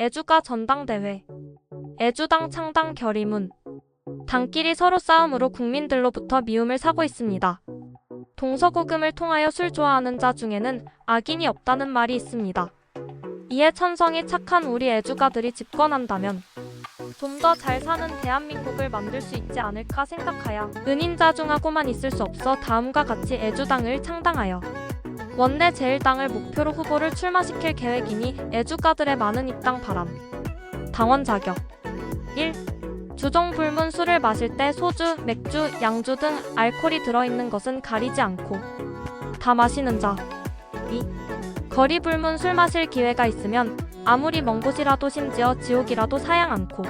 애주가 전당대회 애주당 창당 결의문 당끼리 서로 싸움으로 국민들로부터 미움을 사고 있습니다. 동서고금을 통하여 술 좋아하는 자 중에는 악인이 없다는 말이 있습니다. 이에 천성이 착한 우리 애주가들이 집권한다면 좀 더 잘 사는 대한민국을 만들 수 있지 않을까 생각하여 은인자중하고만 있을 수 없어 다음과 같이 애주당을 창당하여 원내 제1당을 목표로 후보를 출마시킬 계획이니 애주가들의 많은 입당 바람. 당원 자격 1. 주종 불문 술을 마실 때 소주, 맥주, 양주 등 알코올이 들어있는 것은 가리지 않고 다 마시는 자 2. 거리 불문 술 마실 기회가 있으면 아무리 먼 곳이라도 심지어 지옥이라도 사양 않고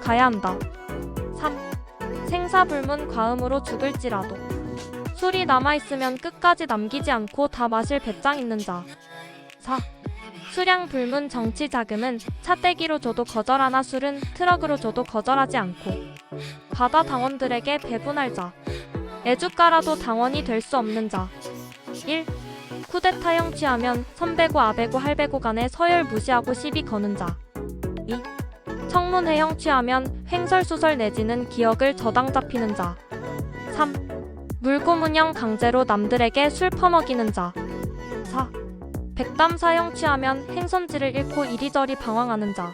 가야 한다 3. 생사불문 과음으로 죽을지라도 술이 남아있으면 끝까지 남기지 않고 다 마실 배짱 있는 자. 4. 수량 불문 정치 자금은 차떼기로 줘도 거절하나 술은 트럭으로 줘도 거절하지 않고 바다 당원들에게 배분할 자. 애주가라도 당원이 될 수 없는 자. 1. 쿠데타 형 취하면 선배고 아베고 할배고 간에 서열 무시하고 시비 거는 자. 2. 청문회 형 취하면 횡설수설 내지는 기억을 저당 잡히는 자. 3. 물고문형 강제로 남들에게 술 퍼먹이는 자. 4. 백담 사형 취하면 행선지를 잃고 이리저리 방황하는 자.